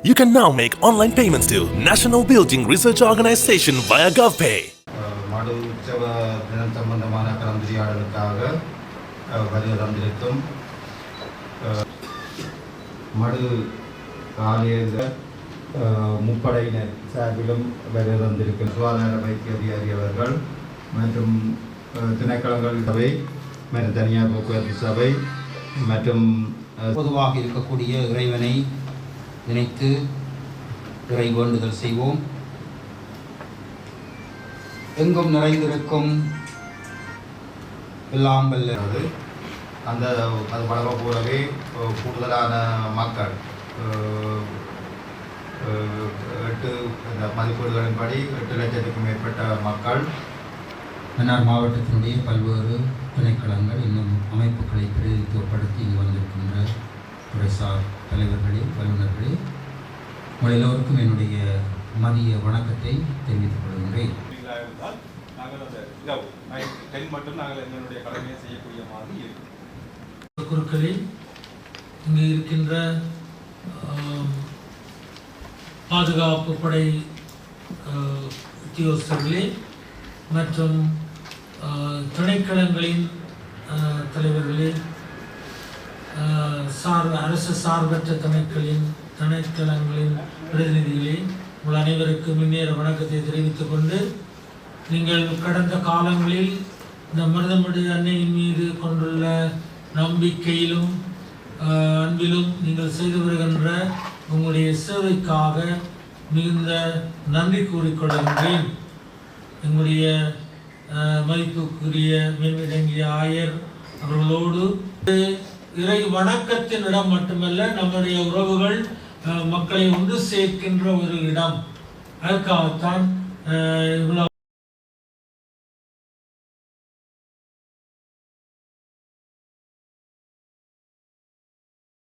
You can now make online payments to National Building Research Organization via GovPay. அஹ், மடு உற்சவ தினம் சம்பந்தமான கலந்துரையாடலுக்காக அஹ், வருகை தந்திருக்கும் அஹ், மடு ஆலய அஹ், முப்படையினர் சார்பிலும் வருகை தந்திருக்கும் சுகாதார வைத்திய அதிகாரி அவர்கள் மற்றும் அஹ், திணைக்களங்கள் சபை மற்றும் தனியார் போக்குவரத்து சபை மற்றும் அஹ், பொதுவாக இருக்கக்கூடிய இறைவனை நினைத்து இறை வேண்டுதல் செய்வோம். எங்கும் நிறைந்திருக்கும் எல்லாம் வல்ல அந்த அது வளர போலவே கூடுதலான மக்கள். எட்டு இந்த மதிப்பீடுகளின்படி எட்டு லட்சத்துக்கும் மேற்பட்ட மக்கள். மன்னார் மாவட்டத்தினுடைய பல்வேறு திணைக்களங்கள் இன்னும் அமைப்புகளை பிரதிநிதித்துவப்படுத்தி இங்கு வந்திருக்கின்ற துறைசார் தலைவர்களே வல்லுநர்களே உங்கள் எல்லோருக்கும் என்னுடைய மதிய வணக்கத்தை தெரிவித்துக் கொள்கின்றேன். குருக்களில் இங்கு இருக்கின்ற பாதுகாப்பு படை உத்தியோகஸ்தர்களே மற்றும் திணைக்களங்களின் தலைவர்களே சார் அரசு சார்பற்ற திணைக்களின் திணைக்களங்களின் பிரதிநிதிகளே உங்கள் அனைவருக்கும் முன்னேற வணக்கத்தை தெரிவித்துக் கொண்டு நீங்கள் கடந்த காலங்களில் இந்த மருதமடு அன்னையின் மீது கொண்டுள்ள நம்பிக்கையிலும் அன்பிலும் நீங்கள் செய்து வருகின்ற உங்களுடைய சேவைக்காக மிகுந்த நன்றி கூறிக்கொள்கின்றேன். எங்களுடைய மதிப்புக்குரிய மேன்மிடங்கிய ஆயர் அவர்களோடு இறை வணக்கத்தின் இடம் மட்டுமல்ல நம்முடைய உறவுகள் மக்களை ஒன்று சேர்க்கின்ற ஒரு இடம். அதற்காகத்தான் ஆஹ், இவ்வளவு